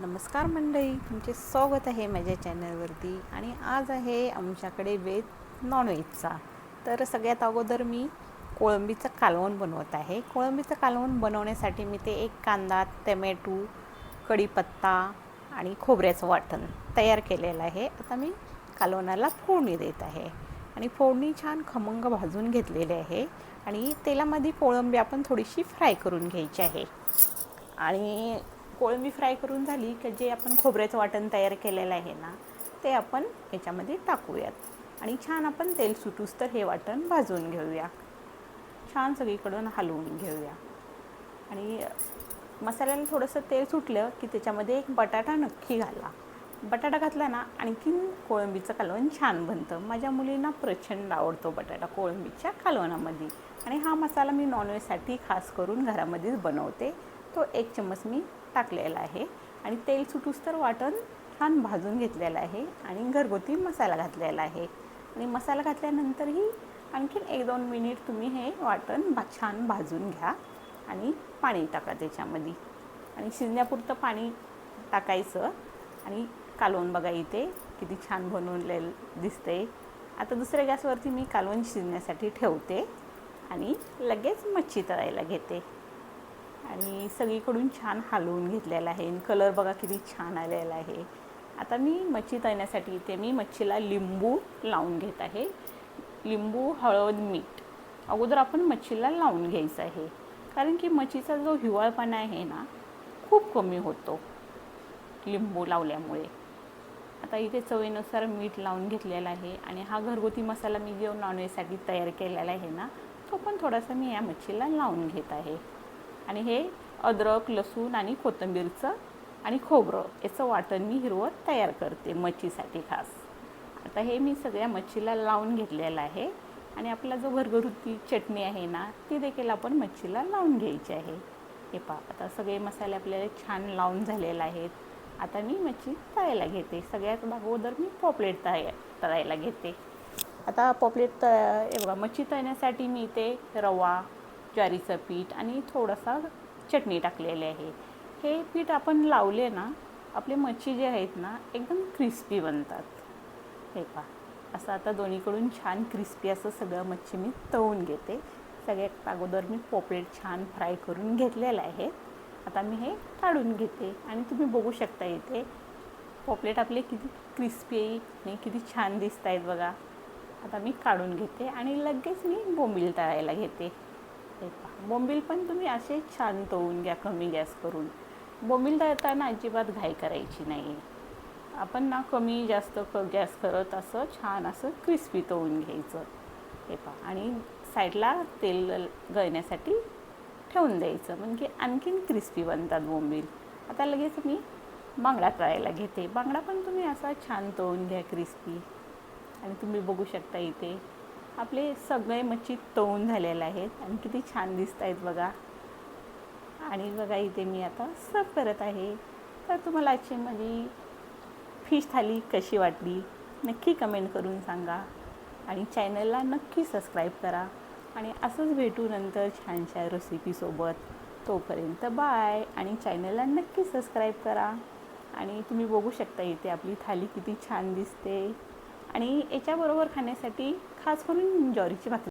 नमस्कार मंडळी तुमचे स्वागत आहे माझ्या चॅनलवरती आणि आज आहे आमच्याकडे वेज नॉनव्हेजचा तर सगळ्यात अगोदर मी कोळंबीचं कालवण बनवत आहे. कोळंबीचं कालवण बनवण्यासाठी मी ते एक कांदा टमॅटो कढीपत्ता आणि खोबऱ्याचं वाटण तयार केलेलं आहे. आता मी कालवणाला फोडणी देत आहे आणि फोडणी छान खमंग भाजून घेतलेली आहे आणि तेलामध्ये कोळंबी आपण थोडीशी फ्राय करून घ्यायची आहे. आणि कोळंबी फ्राय करून झाली की जे आपण खोबऱ्याचं वाटण तयार केलेलं आहे ना ते आपण याच्यामध्ये टाकूयात. आणि छान आपण तेल सुटूस तर हे वाटण भाजून घेऊया. छान सगळीकडून हलवून घेऊया. आणि मसाल्याला थोडंसं तेल सुटलं की त्याच्यामध्ये एक बटाटा नक्की घाला. बटाटा घातला ना आणखीन कोळंबीचं कालवण छान बनतं. माझ्या मुलींना प्रचंड आवडतो बटाटा कोळंबीच्या कालवणामध्ये. आणि हा मसाला मी नॉनव्हेजसाठी खास करून घरामध्येच बनवते. तो एक चम्मच मी टाकलेला आहे. आणि तेल सुटूस तर वाटण छान भाजून घेतलेलं आहे आणि घरगुती मसाला घातलेला आहे. आणि मसाला घातल्यानंतरही आणखीन एक दोन मिनिट तुम्ही हे वाटण भा छान भाजून घ्या आणि पाणी टाका त्याच्यामध्ये. आणि शिजण्यापुरतं पाणी टाकायचं आणि कालवण बघा इथे किती छान बनवले दिसते आता दुसऱ्या गॅसवरती मी कालवण शिजण्यासाठी ठेवते आणि लगेच मच्छी तळायला घेते. आणि सगळीकडून छान हलवून घेतलेला आहे. कलर बघा किती छान आलेला आहे. आता मी मच्छी तळण्यासाठी इथे मी मच्छीला लिंबू लावून घेत आहे. लिंबू हळद मीठ अगोदर आपण मच्छीला लावून घ्यायचं आहे. कारण की मच्छीचा जो हिवाळपणा आहे ना खूप कमी होतो लिंबू लावल्यामुळे. आता इथे चवीनुसार मीठ लावून घेतलेला आहे आणि हा घरगुती मसाला मी जो नॉनव्हेजसाठी तयार केलेला आहे ना तो पण थोडासा मी या मच्छीला लावून घेत आहे. आणि हे अद्रक लसूण आणि कोथिंबीरचं आणि खोबरं याचं वाटण मी हिरवं तयार करते मच्छीसाठी खास. आता हे मी सगळ्या मच्छीला लावून घेतलेलं आहे आणि आपला जो घरगुती चटणी आहे ना ती देखील आपण मच्छीला लावून घ्यायची आहे. हे पहा आता सगळे मसाले आपल्याला छान लावून झालेले आहेत. आता मी मच्छी तळायला घेते. सगळ्यात अगोदर मी पॉपलेट तया तळायला घेते. आता पॉपलेट त बघा मच्छी तळण्यासाठी मी इथे रवा ज्वारीचं पीठ आणि थोडासा चटणी टाकलेली आहे. हे पीठ आपण लावले ना आपले मच्छी जे आहेत ना एकदम क्रिस्पी बनतात. हे पहा. असं आता दोन्हीकडून छान क्रिस्पी असं सगळं मच्छी मी तळून घेते. सगळ्यात अगोदर मी पोपलेट छान फ्राय करून घेतलेलं आहे. आता मी हे काढून घेते. आणि तुम्ही बघू शकता इथे पॉपलेट आपले किती क्रिस्पी आणि किती छान दिसत आहेत बघा. आता मी काढून घेते आणि लगेच मी बोंबील तळायला घेते. हे पहा. बोंबील पण तुम्ही असे छान तोवून घ्या कमी गॅस करून. बोंबील दळताना अजिबात घाई करायची नाही. आपण ना कमी जास्त क गॅस करत असं छान असं क्रिस्पी तोवून घ्यायचं. हे पहा. आणि साईडला तेल गळण्यासाठी ठेवून द्यायचं. म्हणजे आणखीन क्रिस्पी बनतात बोंबील. आता लगेच मी बांगडा तळायला घेते. बांगडा पण तुम्ही असा छान तळून घ्या क्रिस्पी. आणि तुम्ही बघू शकता इथे आपले सगळे मच्छी तळून झालेले आहेत आणि किती छान दिसत आहेत बघा. आणि बघा इथे मी आता सर्व करत आहे. तर तुम्हाला आजची माझी फिश थाली कशी वाटली नक्की कमेंट करून सांगा. आणि चॅनलला नक्की सबस्क्राईब करा. आणि असंच भेटू नंतर छानशा रेसिपीसोबत तोपर्यंत बाय आणि चॅनलला नक्की सबस्क्राईब करा. आणि तुम्ही बघू शकता इथे आपली थाली किती छान दिसते. आणि याच्याबरोबर खाण्यासाठी खास करून ज्वारीची भाकरी.